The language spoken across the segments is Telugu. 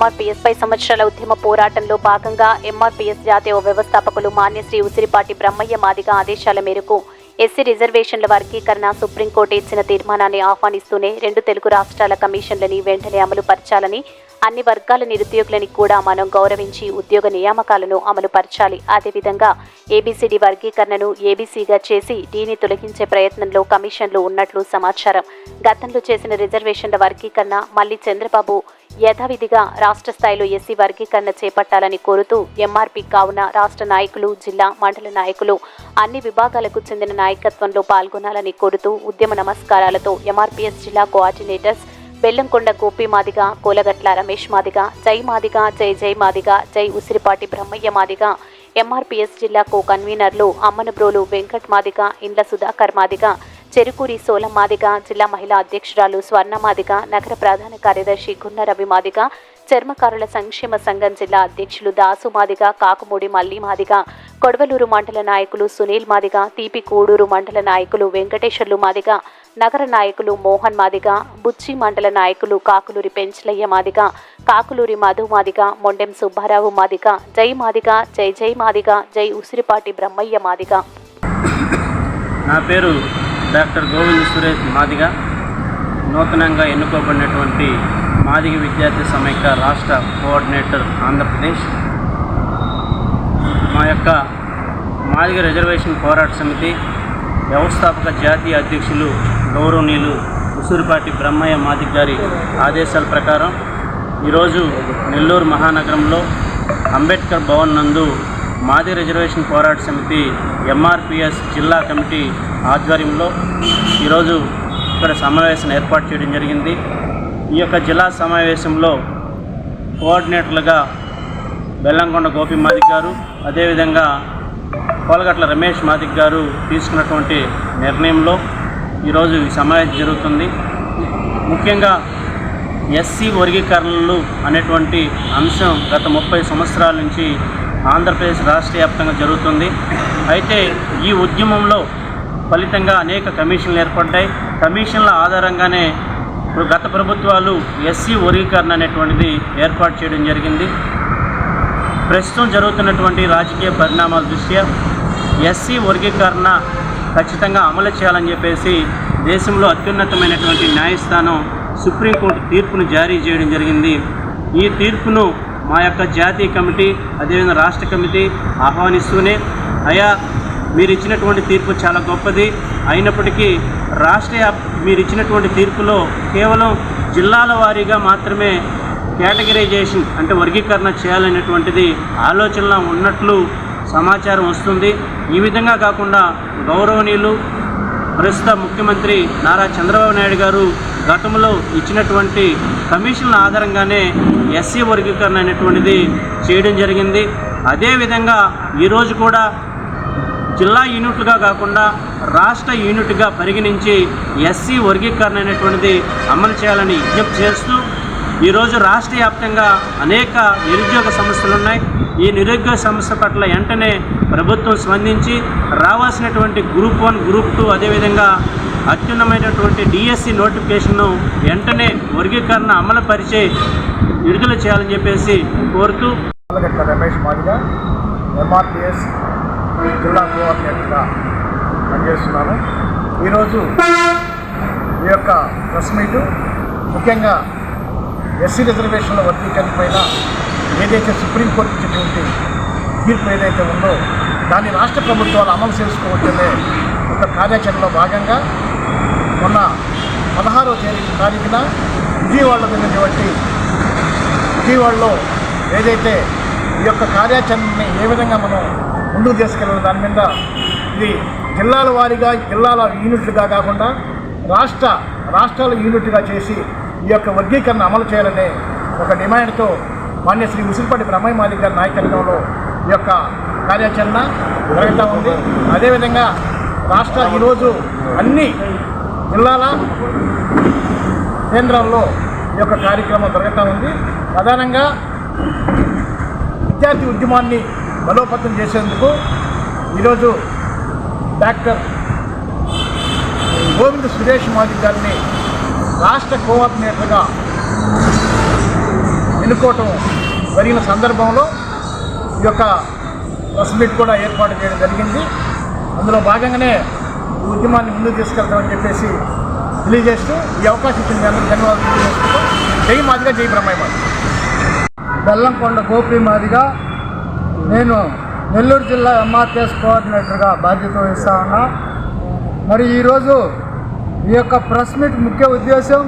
ఎంఆర్పీఎస్ పై సంవత్సరాల ఉద్యమ పోరాటంలో భాగంగా ఎంఆర్పీఎస్ జాతీయ వ్యవస్థాపకులు మాన్యశ్రీ ఉసిరిపాటి బ్రహ్మయ్య మాదిగ ఆదేశాల మేరకు ఎస్సీ రిజర్వేషన్ల వర్గీకరణ సుప్రీంకోర్టు ఇచ్చిన తీర్మానాన్ని ఆహ్వానిస్తూనే రెండు తెలుగు రాష్ట్రాల కమిషన్లని వెంటనే అమలు పరచాలని అన్ని వర్గాల నిరుద్యోగులని కూడా మనం గౌరవించి ఉద్యోగ నియామకాలను అమలు పరచాలి అదేవిధంగా ఏబీసీడీ వర్గీకరణను ఏబీసీగా చేసి డీని తొలగించే ప్రయత్నంలో కమిషన్లు ఉన్నట్లు సమాచారం. గతంలో చేసిన రిజర్వేషన్ల వర్గీకరణ మళ్ళీ చంద్రబాబు యథావిధిగా రాష్ట్ర స్థాయిలో ఎస్సీ వర్గీకరణ చేపట్టాలని కోరుతూ ఎంఆర్పీ కావున రాష్ట్ర నాయకులు జిల్లా మండల నాయకులు అన్ని విభాగాలకు చెందిన నాయకత్వంలో పాల్గొనాలని కోరుతూ ఉద్యమ నమస్కారాలతో ఎంఆర్పీఎస్ జిల్లా కోఆర్డినేటర్స్ బెల్లంకొండ గోపి మాదిగా కోలగట్ల రమేష్ మాదిగ జై మాదిగ జై జై మాదిగ జై ఉసిరిపాటి బ్రహ్మయ్య మాదిగ ఎంఆర్పిఎస్ జిల్లా కో కన్వీనర్లు అమ్మనబ్రోలు వెంకట్ మాదిగ ఇండ్ల సుధాకర్ మాదిగ చెరుకూరి సోలమ్మాదిగ మాదిగ జిల్లా మహిళా అధ్యక్షురాలు స్వర్ణమాదిగ నగర ప్రధాన కార్యదర్శి గున్న రవి మాదిగ చర్మకారుల సంక్షేమ సంఘం జిల్లా అధ్యక్షులు దాసు మాదిగ కాకుమూడి మల్లి మాదిగ కొడవలూరు మండల నాయకులు సునీల్ మాదిగ తీపి కూడూరు మండల నాయకులు వెంకటేశ్వర్లు మాదిగ నగర నాయకులు మోహన్ మాదిగ బుచ్చి మండల నాయకులు కాకులూరి పెంచలయ్య మాదిగ కాకులూరి మధు మాదిగ మొండెం సుబ్బారావు మాదిగ జై మాదిగ జై జై మాదిగ జై ఉసిరిపాటి బ్రహ్మయ్య మాదిగ. నా పేరు డాక్టర్ గోవింద్ సురేష్ మాదిగ నూతనంగా ఎన్నుకోబడినటువంటి మాదిగ విద్యార్థి సమైక్య రాష్ట్ర కోఆర్డినేటర్ ఆంధ్రప్రదేశ్. మా యొక్క మాదిగ రిజర్వేషన్ పోరాట సమితి వ్యవస్థాపక జాతీయ అధ్యక్షులు గౌరవనీయులు ఉసూరుపాటి బ్రహ్మయ్య మాదిగ గారి ఆదేశాల ప్రకారం ఈరోజు నెల్లూరు మహానగరంలో అంబేద్కర్ భవన్ నందు మాది రిజర్వేషన్ పోరాట సమితి ఎంఆర్పిఎస్ జిల్లా కమిటీ ఆధ్వర్యంలో ఈరోజు ఇక్కడ సమావేశం ఏర్పాటు చేయడం జరిగింది. ఈ యొక్క జిల్లా సమావేశంలో కోఆర్డినేటర్లుగా బెల్లంకొండ గోపి మాదిక్ గారు అదేవిధంగా కోలగట్ల రమేష్ మాదిక్ గారు తీసుకున్నటువంటి నిర్ణయంలో ఈరోజు ఈ సమావేశం జరుగుతుంది. ముఖ్యంగా ఎస్సీ వర్గీకరణలు అనేటువంటి అంశం గత ముప్పై సంవత్సరాల నుంచి ఆంధ్రప్రదేశ్ రాష్ట్ర వ్యాప్తంగా జరుగుతుంది. అయితే ఈ ఉద్యమంలో ఫలితంగా అనేక కమిషన్లు ఏర్పడ్డాయి. కమిషన్ల ఆధారంగానే ఇప్పుడు గత ప్రభుత్వాలు ఎస్సీ వర్గీకరణ అనేటువంటిది ఏర్పాటు చేయడం జరిగింది. ప్రస్తుతం జరుగుతున్నటువంటి రాజకీయ పరిణామాల దృష్ట్యా ఎస్సీ వర్గీకరణ ఖచ్చితంగా అమలు చేయాలని చెప్పేసి దేశంలో అత్యున్నతమైనటువంటి న్యాయస్థానం సుప్రీంకోర్టు తీర్పును జారీ చేయడం జరిగింది. ఈ తీర్పును మా యొక్క జాతీయ కమిటీ అదేవిధంగా రాష్ట్ర కమిటీ ఆహ్వానిస్తూనే అయా మీరు ఇచ్చినటువంటి తీర్పు చాలా గొప్పది. అయినప్పటికీ రాష్ట్ర మీరు ఇచ్చినటువంటి తీర్పులో కేవలం జిల్లాల వారీగా మాత్రమే కేటగిరైజేషన్ అంటే వర్గీకరణ చేయాలనేటువంటిది ఆలోచనలో ఉన్నట్లు సమాచారం వస్తుంది. ఈ విధంగా కాకుండా గౌరవనీయులు ప్రస్తుత ముఖ్యమంత్రి నారా చంద్రబాబు నాయుడు గారు గతంలో ఇచ్చినటువంటి కమిషన్ల ఆధారంగానే ఎస్సీ వర్గీకరణ అనేటువంటిది చేయడం జరిగింది. అదేవిధంగా ఈరోజు కూడా జిల్లా యూనిట్లుగా కాకుండా రాష్ట్ర యూనిట్గా పరిగణించి ఎస్సీ వర్గీకరణ అనేటువంటిది అమలు చేయాలని విజ్ఞప్తి చేస్తూ ఈరోజు రాష్ట్ర వ్యాప్తంగా అనేక నిరుద్యోగ సమస్యలు ఉన్నాయి. ఈ నిరుద్యోగ సమస్య పట్ల వెంటనే ప్రభుత్వం స్పందించి రావాల్సినటువంటి గ్రూప్ వన్ గ్రూప్ టూ అదేవిధంగా అత్యున్నమైనటువంటి డిఎస్సి నోటిఫికేషన్ను వెంటనే వర్గీకరణ అమలు పరిచే విడుదల చేయాలని చెప్పేసి కోరుతూ రమేష్ మాదిగా ఎంఆర్పిఎస్ జిల్లా కోఆర్డినేటర్గా పనిచేస్తున్నాను. ఈరోజు ఈ యొక్క ప్రెస్ మీటు ముఖ్యంగా ఎస్సీ రిజర్వేషన్ల వర్గీకరణ పైన ఏదైతే సుప్రీంకోర్టు ఇచ్చినటువంటి తీర్పు ఏదైతే ఉందో దాన్ని రాష్ట్ర ప్రభుత్వాలు అమలు చేసుకోవచ్చనే ఒక కార్యాచరణలో భాగంగా మొన్న పదహారో తేదీ తారీఖున విజయవాడలో జరిగినటువంటి విజయవాడలో ఏదైతే ఈ యొక్క కార్యాచరణని ఏ విధంగా మనం ముందుకు తీసుకెళ్ళిన దాని మీద ఇది జిల్లాల వారీగా జిల్లాల యూనిట్లుగా కాకుండా రాష్ట్ర రాష్ట్రాల యూనిట్గా చేసి ఈ యొక్క వర్గీకరణ అమలు చేయాలనే ఒక డిమాండ్తో మాన్య శ్రీ ఉసిరిపాటి బ్రహ్మయ్య మాలిక్ గారి నాయకత్వంలో ఈ యొక్క కార్యాచరణ జరుగుతూ ఉంది. అదేవిధంగా రాష్ట్ర ఈరోజు అన్ని జిల్లాల కేంద్రాల్లో ఈ యొక్క కార్యక్రమం జరుగుతూ ఉంది. ప్రధానంగా విద్యార్థి ఉద్యమాన్ని బలోపేతం చేసేందుకు ఈరోజు డాక్టర్ గోవింద్ సురేష్ మాదిక్ గారిని రాష్ట్ర కోఆర్డినేటర్గా ఎన్నుకోవటం జరిగిన సందర్భంలో ఈ యొక్క ప్రెస్ మీట్ కూడా ఏర్పాటు చేయడం జరిగింది. అందులో భాగంగానే ఈ ఉద్యమాన్ని ముందుకు తీసుకెళ్తామని చెప్పేసి తెలియజేస్తూ ఈ అవకాశం ఇచ్చిన మీ ధన్యవాదాలు తెలియజేసుకుంటూ జై మాదిగా జై బ్రహ్మయ్య మాదిగా. బెల్లంకొండ గోపి మాదిగా నేను నెల్లూరు జిల్లా ఎంఆర్టీఎస్ కోఆర్డినేటర్గా బాధ్యత వహిస్తా ఉన్నా. మరి ఈరోజు ఈ యొక్క ప్రెస్ మీట్ ముఖ్య ఉద్దేశం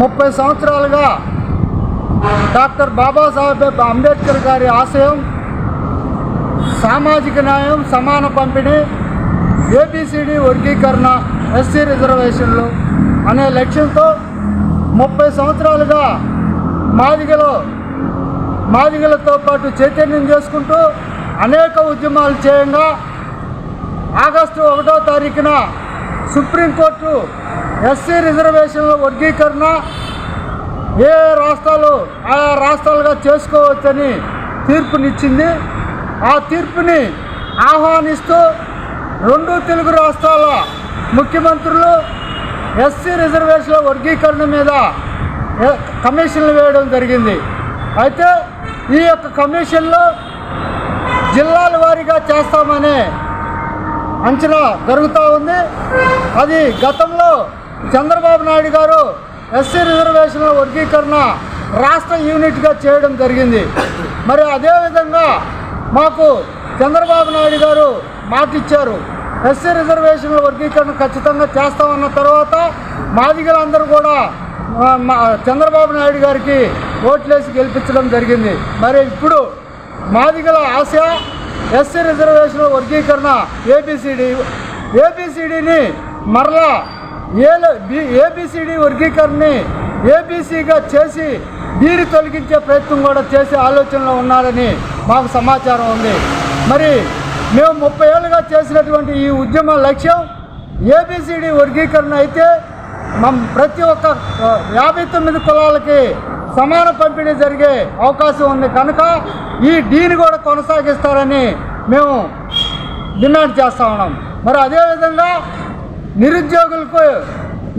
ముప్పై సంవత్సరాలుగా డాక్టర్ బాబాసాహెబ్ అంబేద్కర్ గారి ఆశయం సామాజిక న్యాయం సమాన పంపిణీ ఏబిసిడి వర్గీకరణ ఎస్సీ రిజర్వేషన్లు అనే లక్ష్యంతో ముప్పై సంవత్సరాలుగా మాదిగలో మాదిగలతో పాటు చైతన్యం చేసుకుంటూ అనేక ఉద్యమాలు చేయంగా ఆగస్టు ఒకటో తారీఖున సుప్రీంకోర్టు ఎస్సీ రిజర్వేషన్ల వర్గీకరణ ఏ రాష్ట్రాలు ఆయా రాష్ట్రాలుగా చేసుకోవచ్చని తీర్పునిచ్చింది. ఆ తీర్పుని ఆహ్వానిస్తూ రెండు తెలుగు రాష్ట్రాల ముఖ్యమంత్రులు ఎస్సీ రిజర్వేషన్ల వర్గీకరణ మీద కమిషన్లు వేయడం జరిగింది. అయితే ఈ యొక్క కమిషన్లో జిల్లాల వారీగా చేస్తామనే అంచనా జరుగుతూ ఉంది. అది గతంలో చంద్రబాబు నాయుడు గారు ఎస్సీ రిజర్వేషన్ల వర్గీకరణ రాష్ట్ర యూనిట్గా చేయడం జరిగింది. మరి అదేవిధంగా మాకు చంద్రబాబు నాయుడు గారు మాట ఇచ్చారు ఎస్సీ రిజర్వేషన్ల వర్గీకరణ ఖచ్చితంగా చేస్తామన్న తర్వాత మాదిగలందరూ కూడా చంద్రబాబు నాయుడు గారికి ఓట్లేసి గెలిపించడం జరిగింది. మరి ఇప్పుడు మాదిగల ఆశ ఎస్సీ రిజర్వేషన్ వర్గీకరణ ఏబిసిడి. ఏబిసిడిని మరలా ఏలో బి ఏబిసిడి వర్గీకరణని ఏబిసిగా చేసి దీని తొలగించే ప్రయత్నం కూడా చేసే ఆలోచనలో ఉన్నారని మాకు సమాచారం ఉంది. మరి మేము ముప్పై ఏళ్ళుగా చేసినటువంటి ఈ ఉద్యమ లక్ష్యం ఏబిసిడి వర్గీకరణ అయితే ప్రతి ఒక్క యాభై తొమ్మిది కులాలకి సమాన పంపిణీ జరిగే అవకాశం ఉంది కనుక ఈ డీని కూడా కొనసాగిస్తారని మేము డిమాండ్ చేస్తా ఉన్నాం. మరి అదేవిధంగా నిరుద్యోగులకు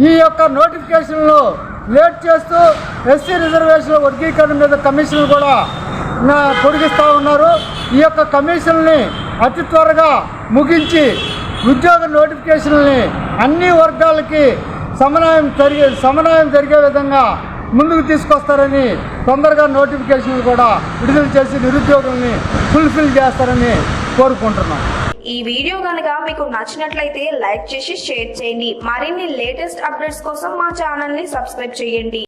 ఈ యొక్క నోటిఫికేషన్లు లేట్ చేస్తూ ఎస్సీ రిజర్వేషన్ల వర్గీకరణ మీద కమిషన్లు కూడా పొడిగిస్తూ ఉన్నారు. ఈ యొక్క కమిషన్ని అతి త్వరగా ముగించి ఉద్యోగ నోటిఫికేషన్ని అన్ని వర్గాలకి సమన్వయం జరిగే సమన్వయం జరిగే విధంగా ముందుకు తీసుకొస్తారని తొందరగా నోటిఫికేషన్లు కూడా విడుదల చేసి నిరుద్యోగుల్ని ఫుల్ఫిల్ చేస్తారని కోరుకుంటున్నాం. ఈ వీడియో కనుక మీకు నచ్చినట్లయితే లైక్ చేసి షేర్ చేయండి. మరిన్ని లేటెస్ట్ అప్డేట్స్ కోసం మా ఛానల్ని సబ్స్క్రైబ్ చేయండి.